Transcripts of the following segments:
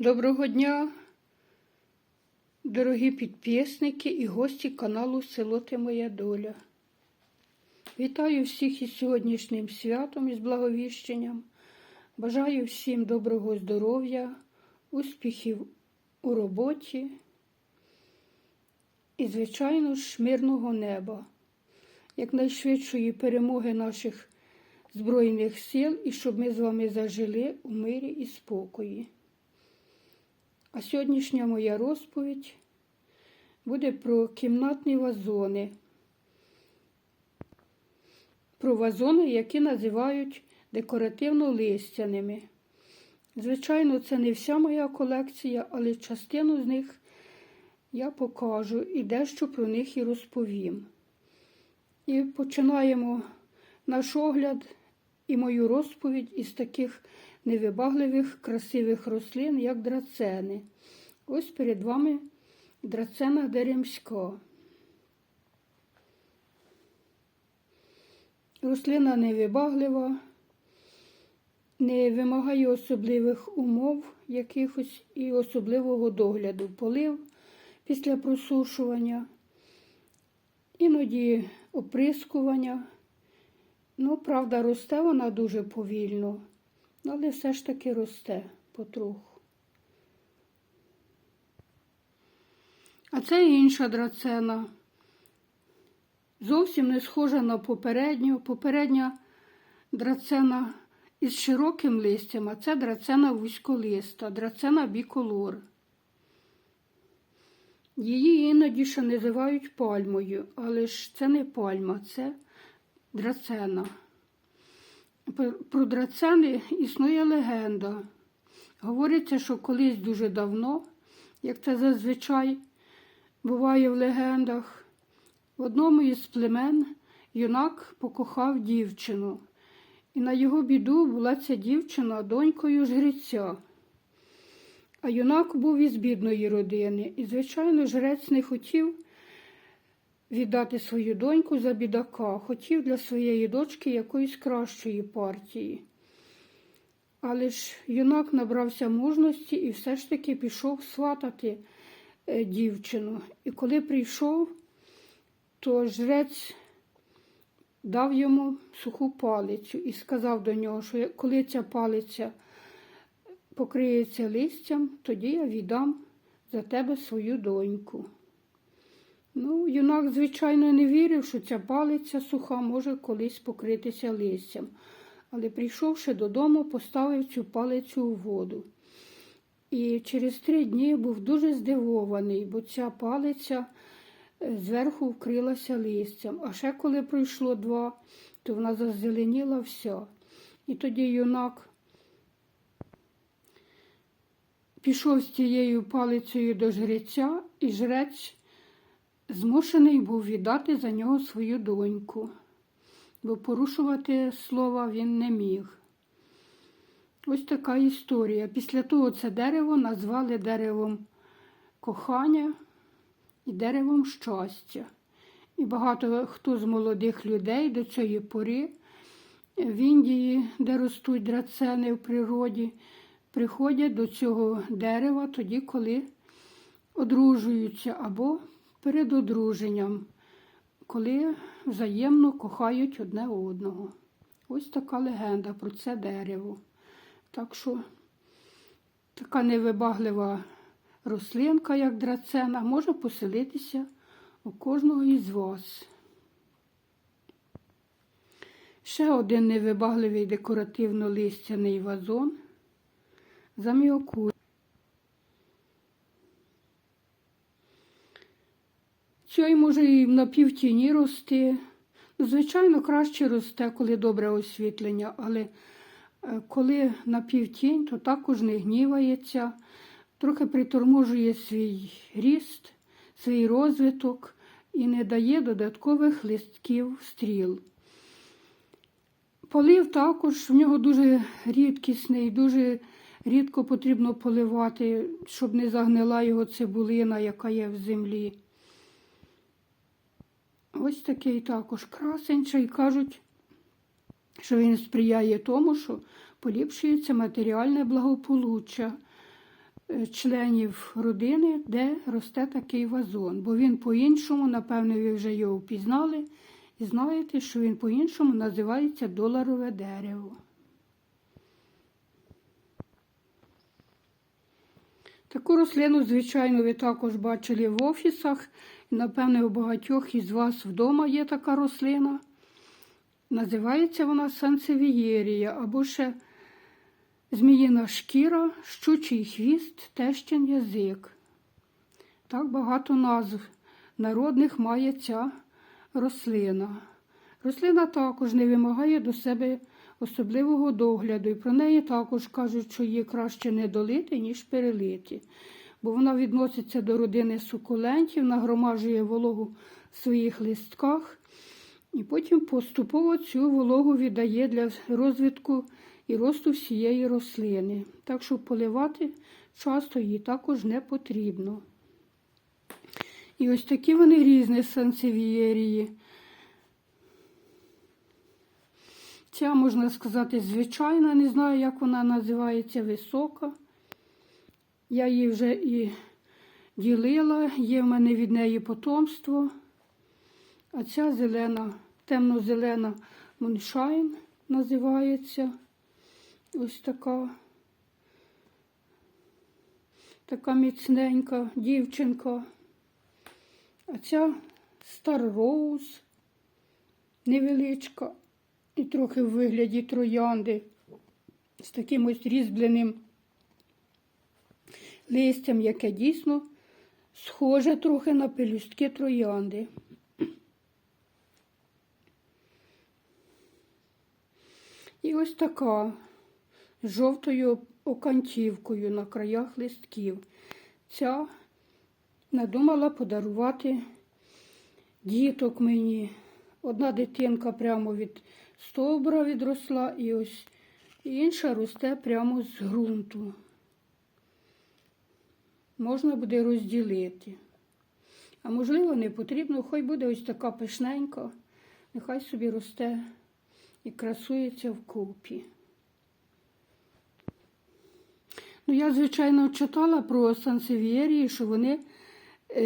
Доброго дня, дорогі підписники і гості каналу Село Ти Моя Доля. Вітаю всіх із сьогоднішнім святом із благовіщенням. Бажаю всім доброго здоров'я, успіхів у роботі і, звичайно ж, мирного неба, якнайшвидшої перемоги наших Збройних сил і щоб ми з вами зажили у мирі і спокої. А сьогоднішня моя розповідь буде про кімнатні вазони, про вазони, які називають декоративно-листяними. Звичайно, це не вся моя колекція, але частину з них я покажу і дещо про них і розповім. І починаємо наш огляд і мою розповідь із таких невибагливих, красивих рослин, як драцени. Ось перед вами драцена деремська. Рослина невибаглива, не вимагає особливих умов якихось і особливого догляду, полив після просушування, іноді оприскування. Ну, правда, росте вона дуже повільно, але все ж таки росте потроху. А це інша драцена. Зовсім не схожа на попередню. Попередня драцена із широким листям, а це драцена вузьколиста, драцена біколор. Її іноді ще називають пальмою, але ж це не пальма, це драцена. Про драцени існує легенда. Говориться, що колись дуже давно, як це зазвичай буває в легендах, в одному із племен юнак покохав дівчину, і на його біду була ця дівчина донькою жреця. А юнак був із бідної родини, і, звичайно, жрець не хотів віддати свою доньку за бідака, хотів для своєї дочки якоїсь кращої партії. Але ж юнак набрався мужності і все ж таки пішов сватати е, дівчину. І коли прийшов, то жрець дав йому суху палицю і сказав до нього, що коли ця палиця покриється листям, тоді я віддам за тебе свою доньку. Ну, юнак, звичайно, не вірив, що ця палиця суха може колись покритися листям. Але, прийшовши додому, поставив цю палицю у воду. І через три дні був дуже здивований, бо ця палиця е, зверху вкрилася листям. А ще коли пройшло два, то вона зазеленіла вся. І тоді юнак пішов з тією палицею до жреця, і жрець змушений був віддати за нього свою доньку, бо порушувати слова він не міг. Ось така історія. Після того це дерево назвали деревом кохання і деревом щастя. І багато хто з молодих людей до цієї пори в Індії, де ростуть драцени в природі, приходять до цього дерева тоді, коли одружуються або перед одруженням, коли взаємно кохають одне одного. Ось така легенда про це дерево. Так що така невибаглива рослинка, як драцена, може поселитися у кожного із вас. Ще один невибагливий декоративно-листяний вазон заміокур. Цей може і на півтіні рости. Ну, звичайно, краще росте, коли добре освітлення, але е, коли на півтінь, то також не гнівається, трохи приторможує свій ріст, свій розвиток і не дає додаткових листків стріл. Полив також в нього дуже рідкісний, дуже рідко потрібно поливати, щоб не загнила його цибулина, яка є в землі. Ось такий також красенчий. Кажуть, що він сприяє тому, що поліпшується матеріальне благополуччя е, членів родини, де росте такий вазон. Бо він по-іншому, напевно, ви вже його впізнали, і знаєте, що він по-іншому називається доларове дерево. Таку рослину, звичайно, ви також бачили в офісах. І, напевне, у багатьох із вас вдома є така рослина. Називається вона сансевієрія або ще зміїна шкіра, щучий хвіст, тещин язик. Так багато назв народних має ця рослина. Рослина також не вимагає до себе особливого догляду, і про неї також кажуть, що її краще не долити, ніж перелити, бо вона відноситься до родини сукулентів, нагромаджує вологу в своїх листках, і потім поступово цю вологу віддає для розвитку і росту всієї рослини. Так що поливати часто її також не потрібно. І ось такі вони різні сансевієрії. Ця, можна сказати, звичайна, не знаю, як вона називається, висока. Я її вже і ділила, є в мене від неї потомство. А ця зелена, темно-зелена муншайн називається. Ось така. Така міцненька дівчинка. А ця Star Rose невеличка і трохи в вигляді троянди з таким ось різьбленим листям, яке дійсно схоже трохи на пелюстки троянди. І ось така з жовтою окантівкою на краях листків. Ця надумала подарувати діток мені. Одна дитинка прямо від стовбура відросла, і ось інша росте прямо з ґрунту. Можна буде розділити. А можливо, не потрібно, хай буде ось така пишненька, нехай собі росте і красується в купі. Ну, я, звичайно, читала про сансевієрії, що вони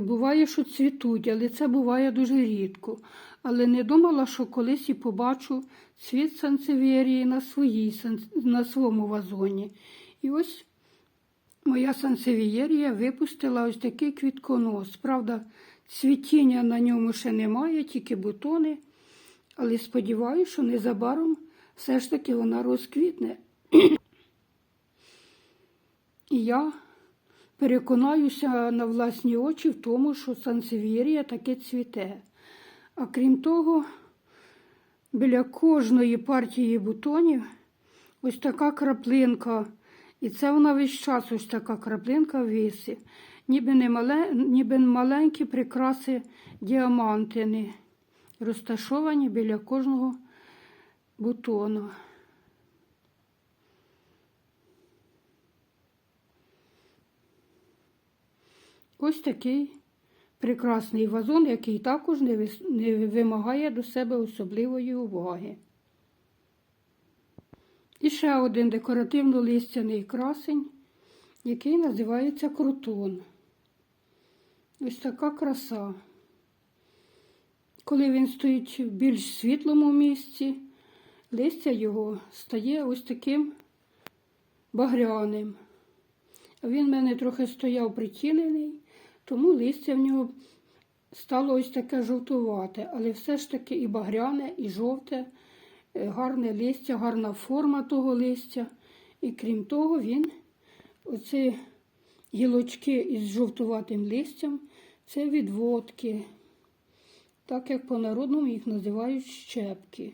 буває, що цвітуть, але це буває дуже рідко. Але не думала, що колись і побачу цвіт сансевієрії на, своїй, на своєму вазоні. І ось моя сансевієрія випустила ось такий квітконос. Правда, цвітіння на ньому ще немає, тільки бутони. Але сподіваюся, що незабаром все ж таки вона розквітне. І я переконаюся на власні очі в тому, що сансевірія таки цвіте. А крім того, біля кожної партії бутонів ось така краплинка. І це вона весь час ось така краплинка висить. Ніби, не мале, ніби маленькі прикраси діамантини, розташовані біля кожного бутону. Ось такий прекрасний вазон, який також не, вимагає до себе особливої уваги. І ще один декоративно-листяний красень, який називається крутон. Ось така краса. Коли він стоїть в більш світлому місці, листя його стає ось таким багряним. Він в мене трохи стояв притінений, тому листя в нього стало ось таке жовтувате, але все ж таки і багряне, і жовте, е, гарне листя, гарна форма того листя. І крім того, він, оці гілочки із жовтуватим листям, це відводки, так як по-народному їх називають щепки.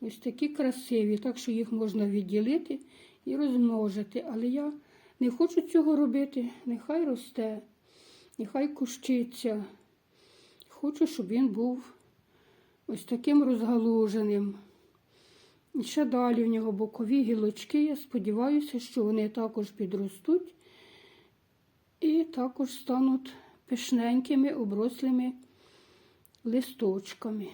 Ось такі красиві, так що їх можна відділити і розмножити. Але я не хочу цього робити, нехай росте, нехай кущиться. Хочу, щоб він був ось таким розгалуженим. І ще далі в нього бокові гілочки. Я сподіваюся, що вони також підростуть і також стануть пишненькими, оброслими листочками.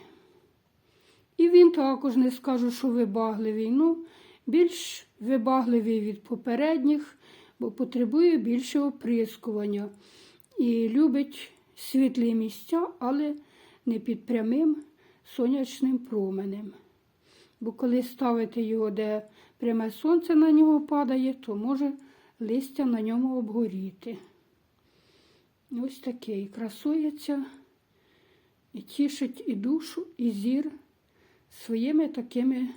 І він також не скажу, що вибагливий. Ну, більш вибагливий від попередніх бо потребує більше оприскування і любить світлі місця, але не під прямим сонячним променем. Бо коли ставити його, де пряме сонце на нього падає, то може листя на ньому обгоріти. Ось такий красується і тішить і душу, і зір своїми такими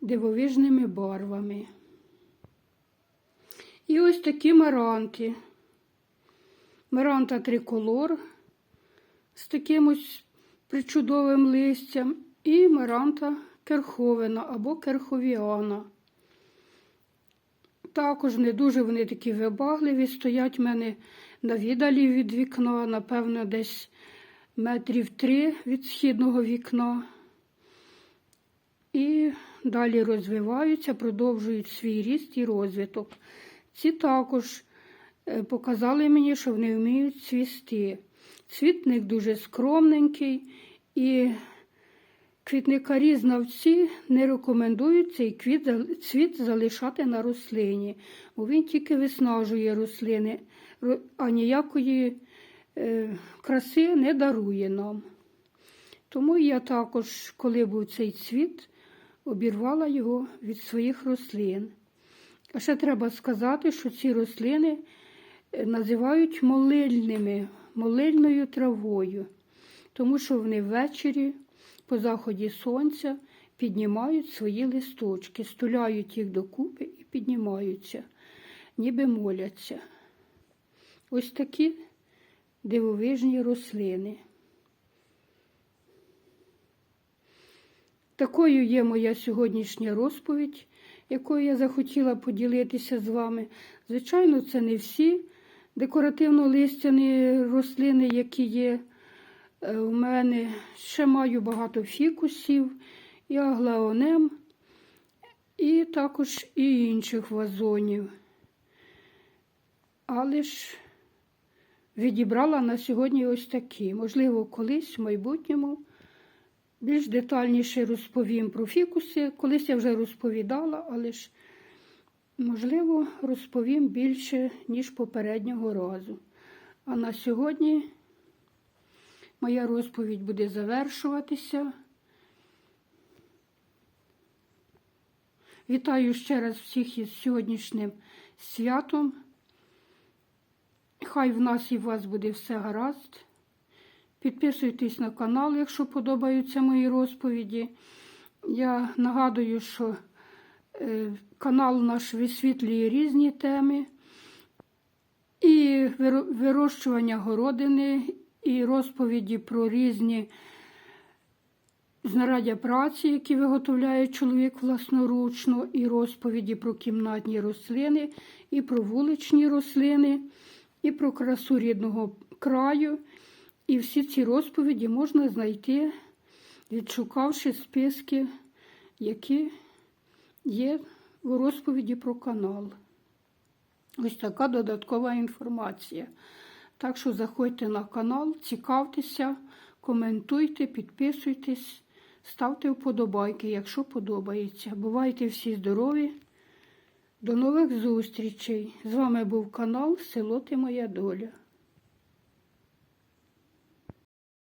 дивовижними барвами. І ось такі маранти. Маранта триколор з таким ось причудовим листям, і маранта керховина або керховіана. Також не дуже вони такі вибагливі, стоять в мене на віддалі від вікна, напевно, десь метрів три від східного вікна. І далі розвиваються, продовжують свій ріст і розвиток. Ці також показали мені, що вони вміють цвісти. Цвіт в них дуже скромненький, і квітникарі знавці не рекомендують цей квіт, цвіт залишати на рослині, бо він тільки виснажує рослини, а ніякої е, краси не дарує нам. Тому я також, коли був цей цвіт, обірвала його від своїх рослин. А ще треба сказати, що ці рослини е, називають молильними, молильною травою, тому що вони ввечері по заході сонця піднімають свої листочки, стуляють їх докупи і піднімаються, ніби моляться. Ось такі дивовижні рослини. Такою є моя сьогоднішня розповідь, якою я захотіла поділитися з вами. Звичайно, це не всі декоративно-листяні рослини, які є е, у мене. Ще маю багато фікусів, і аглаонем, і також і інших вазонів. Але ж відібрала на сьогодні ось такі. Можливо, колись в майбутньому. Більш детальніше розповім про фікуси. Колись я вже розповідала, але ж, можливо, розповім більше, ніж попереднього разу. А на сьогодні моя розповідь буде завершуватися. Вітаю ще раз всіх із сьогоднішнім святом. Хай в нас і в вас буде все гаразд. Підписуйтесь на канал, якщо подобаються мої розповіді. Я нагадую, що канал наш висвітлює різні теми. І вирощування городини, і розповіді про різні знаряддя праці, які виготовляє чоловік власноручно, і розповіді про кімнатні рослини, і про вуличні рослини, і про красу рідного краю. І всі ці розповіді можна знайти, відшукавши списки, які є у розповіді про канал. Ось така додаткова інформація. Так що заходьте на канал, цікавтеся, коментуйте, підписуйтесь, ставте вподобайки, якщо подобається. Бувайте всі здорові. До нових зустрічей! З вами був канал Село Ти Моя Доля.